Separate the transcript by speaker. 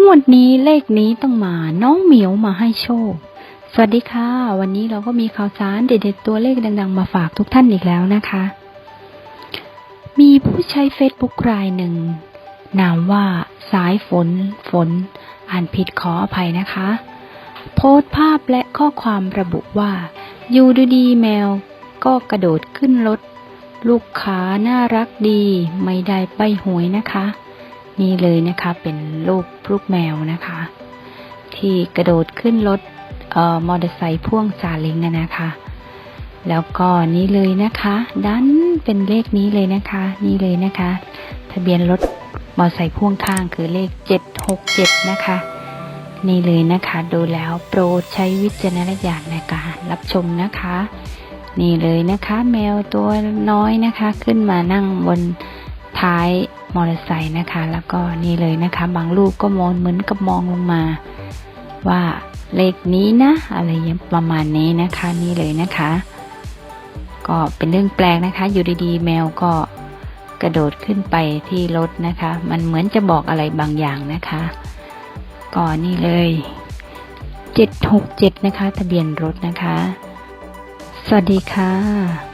Speaker 1: งวดนี้เลขนี้ต้องมา น้องเหมียวมาให้โชค สวัสดีค่ะ วันนี้เราก็มีข่าวสารเด็ดๆตัวเลขดังๆ มาฝากทุกท่านอีกแล้วนะคะ มีผู้ใช้เฟซบุ๊กรายหนึ่ง นามว่าสายฝนฝน อ่านผิดขออภัยนะคะ โพสต์ภาพและข้อความระบุว่า อยู่ดีๆแมวก็กระโดดขึ้นรถ ลูกค้าน่ารักดี ไม่ได้ใบหวยนะคะ นี่เลยนะคะเป็นรูปลูกแมวนะคะ ที่กระโดดขึ้นรถออมอเตอร์ไซค์พ่วงซาเล้งนะคะ แล้วก็นี่เลยนะคะดันเป็นเลขนี้เลยนะคะ นี่เลยนะคะ ทะเบียนรถมอเตอร์ไซค์พ่วงข้างคือเลข 767 นะคะ นี่เลยนะคะดูแล้วโปรดใช้วิจารณญาณในการรับชมนะคะ นี่เลยนะคะ แมวตัวน้อยนะคะ ขึ้นมานั่งบนท้าย มอเตอร์ไซค์นะคะ แล้วก็นี่เลยนะคะ บางรูปก็มองเหมือนกับมองลงมา ว่าเลขนี้นะ อะไรย่างประมาณนี้นะคะนี่เลยนะคะ ก็เป็นเรื่องแปลกนะคะ อยู่ดีๆ แมวก็กระโดดขึ้นไปที่รถนะคะ มันเหมือนจะบอกอะไรบางอย่างนะคะก็นี่เลย767นะคะ ทะเบียนรถนะคะ สวัสดีค่ะ